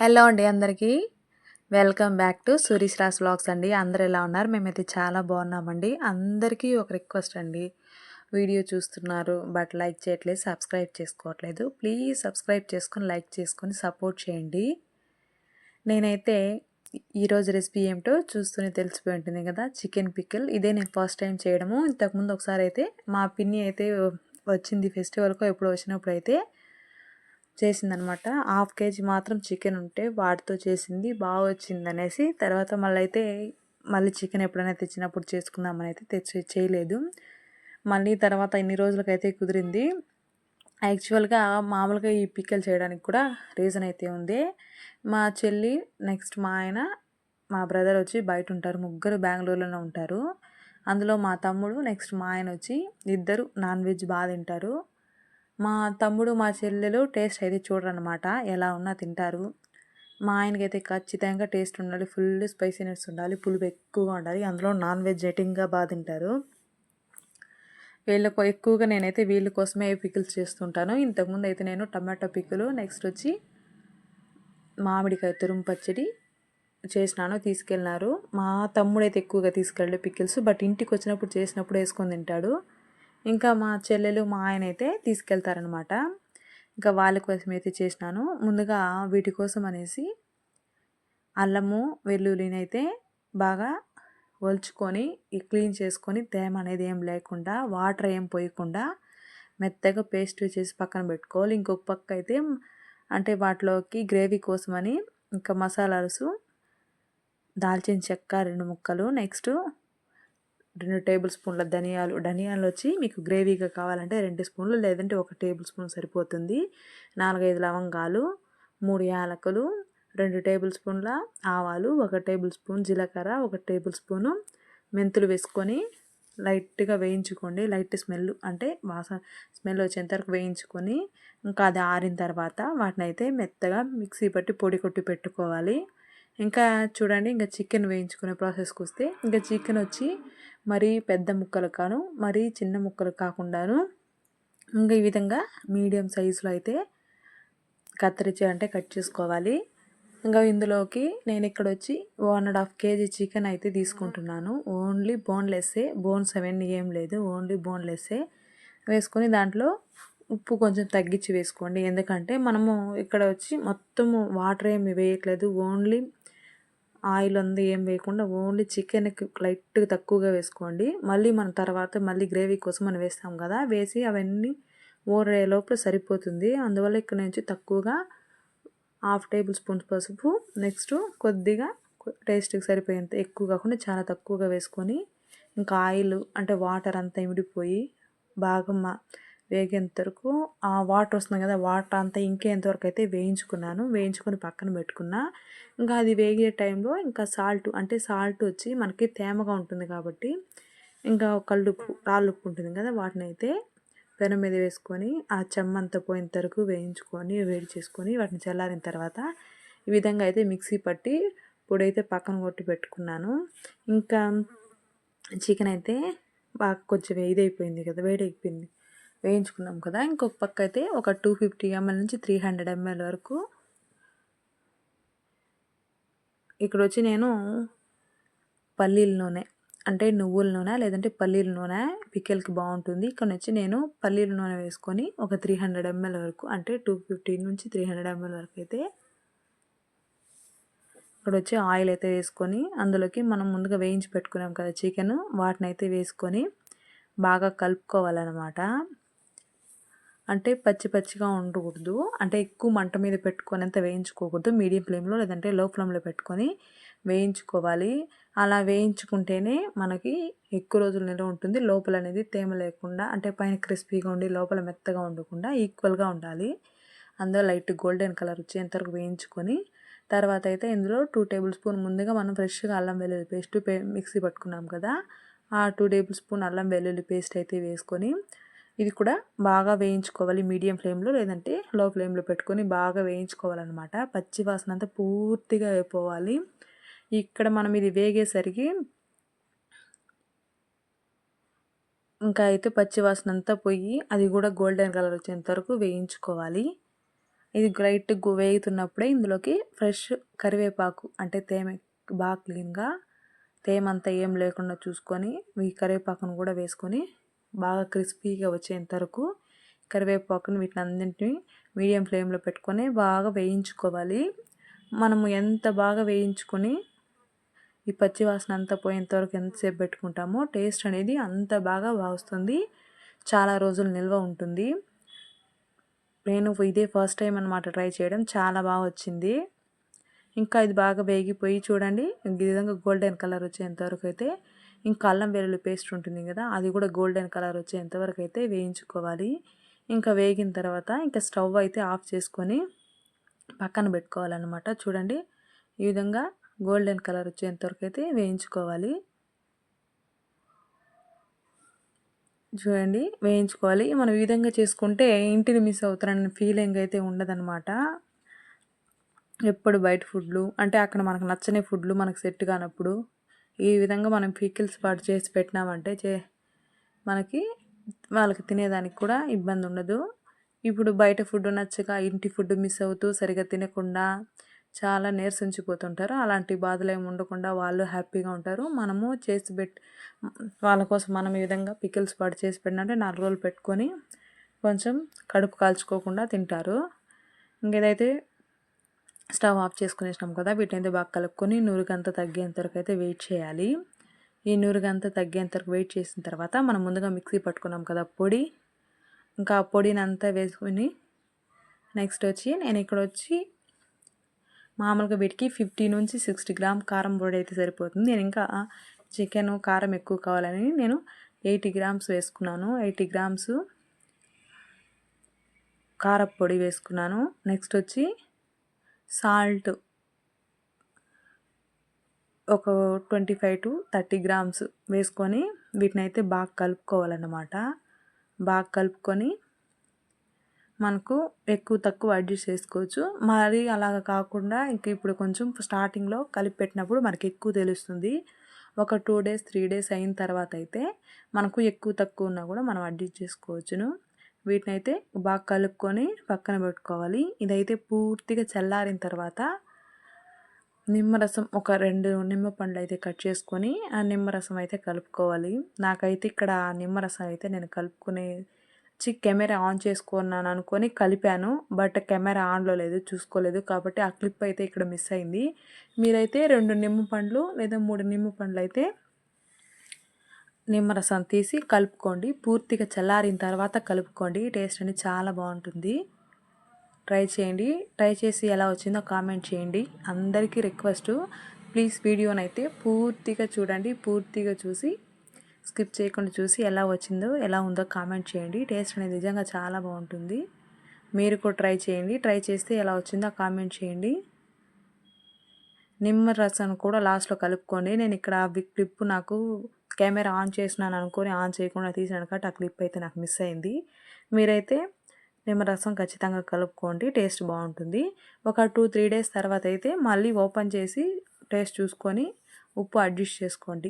Hello అండి అందరికీ. Welcome back to Suresh రాస్ వ్లాగ్స్ అండి. అందరు ఎలా ఉన్నారు? మేమైతే చాలా బాగున్నామండి. అందరికీ ఒక రిక్వెస్ట్ అండి. వీడియో చూస్తున్నారు బట్ లైక్ చేయట్లేదు సబ్స్క్రైబ్ చేసుకోవట్లేదు. ప్లీజ్ సబ్స్క్రైబ్ చేసుకొని లైక్ చేసుకొని సపోర్ట్ చేయండి. నేనైతే ఈరోజు రెసిపీ ఏమిటో చూస్తూనే తెలిసిపోయి ఉంటుంది కదా చికెన్ పికిల్ ఇదే నేను ఫస్ట్ టైం చేయడము. ఇంతకుముందు ఒకసారి అయితే మా పిన్ని అయితే వచ్చింది ఫెస్టివల్కో ఎప్పుడు వచ్చినప్పుడు అయితే చేసిందనమాట. హాఫ్ కేజీ మాత్రం చికెన్ ఉంటే వాటితో చేసింది బాగా వచ్చింది అనేసి తర్వాత మళ్ళీ అయితే మళ్ళీ చికెన్ ఎప్పుడైనా తెచ్చినప్పుడు చేసుకుందామని అయితే తెచ్చి చేయలేదు. మళ్ళీ తర్వాత ఇన్ని రోజులకైతే కుదిరింది. యాక్చువల్గా మామూలుగా ఈ పిక్కలు చేయడానికి కూడా రీజన్ అయితే ఉంది. మా చెల్లి నెక్స్ట్ మా ఆయన మా బ్రదర్ వచ్చి బయట ఉంటారు. ముగ్గురు బెంగళూరులోనే ఉంటారు. అందులో మా తమ్ముడు నెక్స్ట్ మా ఆయన వచ్చి ఇద్దరు నాన్ వెజ్ బాగా తింటారు. మా తమ్ముడు మా చెల్లెలు టేస్ట్ అయితే చూడరనమాట ఎలా ఉన్నా తింటారు. మా ఆయనకైతే ఖచ్చితంగా టేస్ట్ ఉండాలి. ఫుల్ స్పైసీనెస్ ఉండాలి. పులుపు ఎక్కువగా ఉండాలి. అందులో నాన్ వెజ్ జైటింగ్గా బాగా తింటారు. వీళ్ళకు ఎక్కువగా నేనైతే వీళ్ళ కోసమే పికిల్స్ చేస్తుంటాను. ఇంతకుముందు అయితే నేను టమాటో పిక్కులు నెక్స్ట్ వచ్చి మామిడికాయ తురుము పచ్చడి చేసినాను తీసుకెళ్ళినారు. మా తమ్ముడైతే ఎక్కువగా తీసుకెళ్ళాడు పికిల్స్. బట్ ఇంటికి వచ్చినప్పుడు చేసినప్పుడు వేసుకొని తింటాడు. ఇంకా మా చెల్లెలు మా ఆయన అయితే తీసుకెళ్తారనమాట ఇంకా వాళ్ళ కోసం అయితే చేసినాను. ముందుగా వీటి కోసం అనేసి అల్లము వెల్లుల్లినైతే బాగా ఒలుచుకొని క్లీన్ చేసుకొని తేమ అనేది ఏం లేకుండా వాటర్ ఏం పోయకుండా మెత్తగా పేస్ట్ చేసి పక్కన పెట్టుకోవాలి. ఇంకొక పక్క అయితే అంటే వాటిలోకి గ్రేవీ కోసమని ఇంకా మసాలాసు దాల్చిన చెక్క రెండు ముక్కలు నెక్స్ట్ రెండు టేబుల్ స్పూన్ల ధనియాలు ధనియాలు వచ్చి మీకు గ్రేవీగా కావాలంటే రెండు స్పూన్లు లేదంటే ఒక టేబుల్ స్పూన్ సరిపోతుంది. నాలుగైదు లవంగాలు మూడు యాలకులు రెండు టేబుల్ స్పూన్ల ఆవాలు ఒక టేబుల్ స్పూన్ జీలకర్ర ఒక టేబుల్ స్పూను మెంతులు వేసుకొని లైట్గా వేయించుకోండి. లైట్ స్మెల్ అంటే వాసన స్మెల్ వచ్చేంత వరకు వేయించుకొని ఇంకా అది ఆరిన తర్వాత వాటిని అయితే మెత్తగా మిక్సీ పట్టి పొడి కొట్టి పెట్టుకోవాలి. ఇంకా చూడండి ఇంకా చికెన్ వేయించుకునే ప్రాసెస్కి వస్తే ఇంకా చికెన్ వచ్చి మరీ పెద్ద ముక్కలు కాను మరీ చిన్న ముక్కలు కాకుండాను ఇంకా ఈ విధంగా మీడియం సైజులో అయితే కత్తిరించి అంటే కట్ చేసుకోవాలి. ఇంకా ఇందులోకి నేను ఇక్కడ వచ్చి one and half kg chicken అయితే తీసుకుంటున్నాను. ఓన్లీ బోన్లెస్సే బోన్స్ అవన్నీ ఏం లేదు ఓన్లీ బోన్లెస్సే వేసుకొని దాంట్లో ఉప్పు కొంచెం తగ్గించి వేసుకోండి. ఎందుకంటే మనము ఇక్కడ వచ్చి మొత్తము వాటర్ ఏమి వేయట్లేదు. ఓన్లీ ఆయిల్ ఉంది ఏం వేయకుండా ఓన్లీ చికెన్కి లైట్గా తక్కువగా వేసుకోండి. మళ్ళీ మన తర్వాత మళ్ళీ గ్రేవీ కోసం మనం వేస్తాం కదా వేసి అవన్నీ ఊరే లోపల సరిపోతుంది. అందువల్ల ఇక్కడ నుంచి తక్కువగా హాఫ్ టేబుల్ స్పూన్స్ పసుపు నెక్స్ట్ కొద్దిగా టేస్ట్కి సరిపోయేంత ఎక్కువ కాకుండా చాలా తక్కువగా వేసుకొని ఇంకా ఆయిల్ అంటే వాటర్ అంతా ఇమిడిపోయి బాగా వేగేంత వరకు ఆ వాటర్ వస్తుంది కదా వాటర్ అంతా ఇంకేంతవరకు అయితే వేయించుకున్నాను. వేయించుకొని పక్కన పెట్టుకున్నా. ఇంకా అది వేగే టైంలో ఇంకా సాల్ట్ అంటే సాల్ట్ వచ్చి మనకి తేమగా ఉంటుంది కాబట్టి ఇంకా కళ్ళుప్పు రాళ్ళుప్పు ఉంటుంది కదా వాటిని అయితే పెనం మీద వేసుకొని ఆ చెమ్మంతా పోయిన వరకు వేయించుకొని వేడి చేసుకొని వాటిని చల్లారిన తర్వాత ఈ విధంగా అయితే మిక్సీ పట్టి పొడైతే అయితే పక్కన కొట్టి పెట్టుకున్నాను. ఇంకా చికెన్ అయితే బాగా కొంచెం ఇదైపోయింది కదా వేడైపోయింది. వేయించుకున్నాం కదా. ఇంకొక పక్క అయితే ఒక టూ ఫిఫ్టీ ఎంఎల్ నుంచి త్రీ హండ్రెడ్ ఎంఎల్ వరకు. ఇక్కడ వచ్చి నేను పల్లీల నూనె అంటే నువ్వుల నూనె లేదంటే పల్లీల నూనె పికెల్కి బాగుంటుంది. ఇక్కడ వచ్చి నేను పల్లీల నూనె వేసుకొని ఒక త్రీ హండ్రెడ్ ఎంఎల్ వరకు అంటే టూ ఫిఫ్టీ నుంచి త్రీ హండ్రెడ్ ఎంఎల్ వరకు అయితే ఇక్కడ వచ్చి ఆయిల్ అయితే వేసుకొని అందులోకి మనం ముందుగా వేయించి పెట్టుకున్నాం కదా చికెన్ వాటిని అయితే వేసుకొని బాగా కలుపుకోవాలన్నమాట. అంటే పచ్చి పచ్చిగా ఉండకూడదు. అంటే ఎక్కువ మంట మీద పెట్టుకొని అంత వేయించుకోకూడదు. మీడియం ఫ్లేమ్లో లేదంటే లో ఫ్లేమ్లో పెట్టుకొని వేయించుకోవాలి. అలా వేయించుకుంటేనే మనకి ఎక్కువ రోజులు నిల్వ ఉంటుంది. లోపల అనేది తేమ లేకుండా అంటే పైన క్రిస్పీగా ఉండి లోపల మెత్తగా ఉండకుండా ఈక్వల్గా ఉండాలి. అందులో లైట్ గోల్డెన్ కలర్ వచ్చేంతవరకు వేయించుకొని తర్వాత అయితే ఇందులో టూ టేబుల్ స్పూన్ ముందుగా మనం ఫ్రెష్గా అల్లం వెల్లుల్లి పేస్ట్ మిక్సీ పట్టుకున్నాం కదా ఆ టూ టేబుల్ స్పూన్ అల్లం వెల్లుల్లి పేస్ట్ అయితే వేసుకొని ఇది కూడా బాగా వేయించుకోవాలి. మీడియం ఫ్లేమ్లో లేదంటే లో ఫ్లేమ్లో పెట్టుకొని బాగా వేయించుకోవాలన్నమాట. పచ్చి వాసన అంతా పూర్తిగా అయిపోవాలి. ఇక్కడ మనం ఇది వేగేసరికి ఇంకా అయితే పచ్చి వాసన అంతా పోయి అది కూడా గోల్డెన్ కలర్ వచ్చేంత వరకు వేయించుకోవాలి. ఇది గ్రైట్ వేగుతున్నప్పుడే ఇందులోకి ఫ్రెష్ కరివేపాకు అంటే తేమ బాగా క్లీన్గా తేమంతా ఏం లేకుండా చూసుకొని ఈ కరివేపాకును కూడా వేసుకొని బాగా క్రిస్పీగా వచ్చేంత వరకు కరివేపాకుని వీటిని అన్నింటినీ మీడియం ఫ్లేమ్లో పెట్టుకొని బాగా వేయించుకోవాలి. మనము ఎంత బాగా వేయించుకొని ఈ పచ్చి వాసన అంతా పోయేంతవరకు ఎంతసేపు పెట్టుకుంటామో టేస్ట్ అనేది అంత బాగా వస్తుంది. చాలా రోజులు నిల్వ ఉంటుంది. నేను ఇదే ఫస్ట్ టైం అనమాట ట్రై చేయడం. చాలా బాగా వచ్చింది. ఇంకా ఇది బాగా వేగిపోయి చూడండి ఈ విధంగా గోల్డెన్ కలర్ వచ్చేంతవరకు అయితే ఇంకా అల్లం వెల్లుల్లి పేస్ట్ ఉంటుంది కదా అది కూడా గోల్డెన్ కలర్ వచ్చేంతవరకు అయితే వేయించుకోవాలి. ఇంకా వేగిన తర్వాత ఇంకా స్టవ్ అయితే ఆఫ్ చేసుకొని పక్కన పెట్టుకోవాలన్నమాట. చూడండి ఈ విధంగా గోల్డెన్ కలర్ వచ్చేంతవరకు అయితే వేయించుకోవాలి. చూడండి వేయించుకోవాలి. మనం ఈ విధంగా చేసుకుంటే ఇంటిని మిస్ అవుతారన్న ఫీలింగ్ అయితే ఉండదన్నమాట. ఎప్పుడు బయట ఫుడ్లు అంటే అక్కడ మనకు నచ్చని ఫుడ్లు మనకు సెట్ కానప్పుడు ఈ విధంగా మనం పీకిల్స్ పాటు చేసి పెట్టినామంటే చే మనకి వాళ్ళకి తినేదానికి కూడా ఇబ్బంది ఉండదు. ఇప్పుడు బయట ఫుడ్ నచ్చక ఇంటి ఫుడ్ మిస్ అవుతూ సరిగా తినకుండా చాలా నీరసించిపోతుంటారు అలాంటి బాధలు ఏమి ఉండకుండా వాళ్ళు హ్యాపీగా ఉంటారు. మనము చేసి పెట్టి వాళ్ళ కోసం మనం ఈ విధంగా పికిల్స్ పాటు చేసి పెట్టినంటే నాలుగు రోజులు పెట్టుకొని కొంచెం కడుపు కాల్చుకోకుండా తింటారు. ఇంకేదైతే స్టవ్ ఆఫ్ చేసుకునేసినాం కదా వీటైతే బాగా కలుపుకొని నూరుగంతా తగ్గేంత వరకు అయితే వెయిట్ చేయాలి. ఈ నూరుగంతా తగ్గేంత వరకు వెయిట్ చేసిన తర్వాత మనం ముందుగా మిక్సీ పట్టుకున్నాం కదా పొడి. ఇంకా ఆ పొడిని అంతా వేసుకొని నెక్స్ట్ వచ్చి నేను ఇక్కడ వచ్చి మామూలుగా వీటికి ఫిఫ్టీ నుంచి సిక్స్టీ గ్రామ్ కారం పొడి అయితే సరిపోతుంది. నేను ఇంకా చికెన్ కారం ఎక్కువ కావాలని నేను ఎయిటీ గ్రామ్స్ వేసుకున్నాను. ఎయిటీ గ్రామ్స్ కారపొడి వేసుకున్నాను. నెక్స్ట్ వచ్చి సాల్ట్ ఒక twenty five to thirty grams వేసుకొని వీటిని అయితే బాగా కలుపుకోవాలన్నమాట. బాగా కలుపుకొని మనకు ఎక్కువ తక్కువ అడ్జస్ట్ చేసుకోవచ్చు. మరి అలాగ కాకుండా ఇంక ఇప్పుడు కొంచెం స్టార్టింగ్లో కలిపి పెట్టినప్పుడు మనకి ఎక్కువ తెలుస్తుంది. ఒక టూ డేస్ త్రీ డేస్ అయిన తర్వాత అయితే మనకు ఎక్కువ తక్కువ ఉన్నా కూడా మనం అడ్జస్ట్ చేసుకోవచ్చును. వీటిని అయితే బాగా కలుపుకొని పక్కన పెట్టుకోవాలి. ఇదైతే పూర్తిగా చల్లారిన తర్వాత నిమ్మరసం ఒక రెండు నిమ్మ పండ్లు అయితే కట్ చేసుకొని ఆ నిమ్మరసం అయితే కలుపుకోవాలి. నాకైతే ఇక్కడ నిమ్మరసం అయితే నేను కలుపుకునే చి కెమెరా ఆన్ చేసుకున్నాను అనుకొని కలిపాను. బట్ కెమెరా ఆన్లో లేదు చూసుకోలేదు కాబట్టి ఆ క్లిప్ అయితే ఇక్కడ మిస్ అయింది. మీరైతే రెండు నిమ్మ పండ్లు లేదా మూడు నిమ్మ పండ్లు అయితే నిమ్మరసం తీసి కలుపుకోండి. పూర్తిగా చల్లారిన తర్వాత కలుపుకోండి. టేస్ట్ అనేది చాలా బాగుంటుంది. ట్రై చేయండి. ట్రై చేసి ఎలా వచ్చిందో కామెంట్ చేయండి. అందరికీ రిక్వెస్ట్. ప్లీజ్ వీడియోని అయితే పూర్తిగా చూడండి. పూర్తిగా చూసి స్కిప్ చేయకుండా చూసి ఎలా వచ్చిందో ఎలా ఉందో కామెంట్ చేయండి. టేస్ట్ అనేది నిజంగా చాలా బాగుంటుంది. మీరు కూడా ట్రై చేయండి. ట్రై చేస్తే ఎలా వచ్చిందో కామెంట్ చేయండి. నిమ్మ రసం కూడా లాస్ట్లో కలుపుకోండి. నేను ఇక్కడ ఆ క్లిప్ నాకు కెమెరా ఆన్ చేసినాను అనుకొని ఆన్ చేయకుండా తీసాను కాబట్టి ఆ క్లిప్ అయితే నాకు మిస్ అయింది. మీరైతే నిమ్మరసం ఖచ్చితంగా కలుపుకోండి టేస్ట్ బాగుంటుంది. ఒక టూ త్రీ డేస్ తర్వాత అయితే మళ్ళీ ఓపెన్ చేసి టేస్ట్ చూసుకొని ఉప్పు అడ్జస్ట్ చేసుకోండి.